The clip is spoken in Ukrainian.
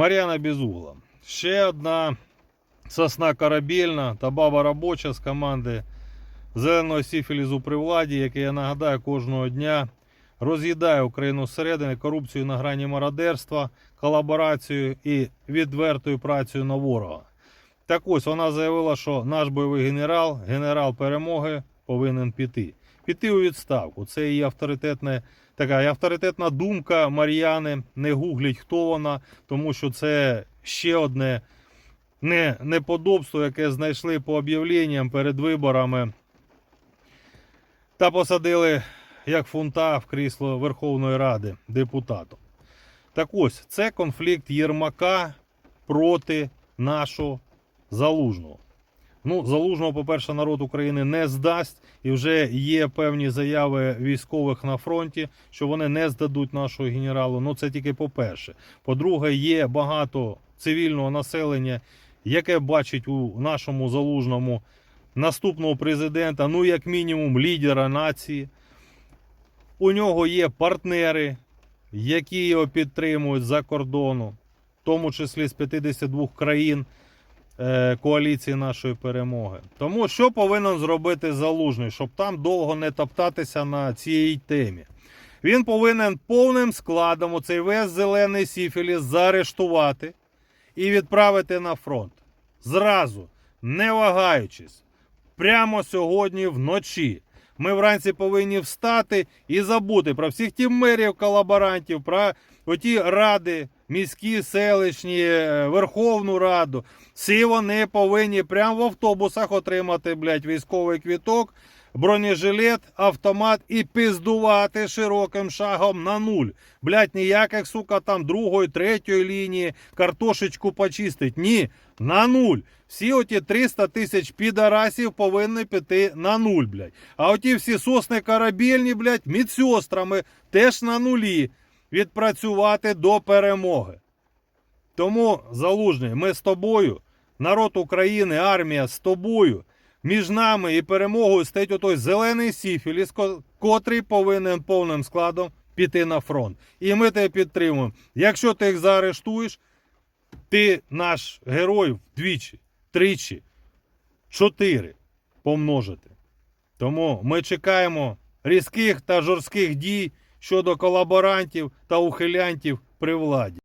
Мар'яна Безугла. Ще одна сосна корабельна та баба робоча з команди зеленого сіфілізу при владі, який, я нагадаю, кожного дня роз'їдає Україну зсередини корупцію на грані мародерства, колаборацією і відвертою працею на ворога. Так ось вона заявила, що наш бойовий генерал, генерал перемоги, повинен піти. Піти у відставку. Це її авторитетне, така авторитетна думка Мар'яни. Не гугліть, хто вона, тому що це ще одне не, неподобство, яке знайшли по об'явленням перед виборами. Та посадили як фунта в крісло Верховної Ради депутатом. Так ось, це конфлікт Єрмака проти нашого залужного. Ну, залужного, по-перше, народ України не здасть, і вже є певні заяви військових на фронті, що вони не здадуть нашого генералу. Ну, це тільки по-перше. По-друге, є багато цивільного населення, яке бачить у нашому залужному наступного президента, ну, як мінімум, лідера нації. У нього є партнери, які його підтримують за кордону, в тому числі з 52 країн коаліції нашої перемоги. Тому що повинен зробити залужний, щоб там довго не топтатися на цій темі? Він повинен повним складом оцей весь зелений сіфіліс заарештувати і відправити на фронт. Зразу, не вагаючись, прямо сьогодні вночі. Ми вранці повинні встати і забути про всіх тих мерів колаборантів, про оті ради, міські, селищні, е, Верховну Раду. Всі вони повинні прямо в автобусах отримати, блядь, військовий квіток, бронежилет, автомат і пиздувати широким шагом на нуль. Блядь, ніяких, сука, там другої, третьої лінії картошечку почистить. Ні, на нуль. Всі оті 300 тисяч підарасів повинні піти на нуль, блядь. А оті всі сосни корабельні, блядь, медсестрами теж на нулі відпрацювати до перемоги. Тому, залужний, ми з тобою, народ України, армія з тобою. Між нами і перемогою стоїть отой зелений сіфіліс, ко- котрий повинен повним складом піти на фронт. І ми тебе підтримуємо. Якщо ти їх заарештуєш, ти наш герой вдвічі, тричі, чотири помножити. Тому ми чекаємо різких та жорстких дій щодо колаборантів та ухилянтів при владі.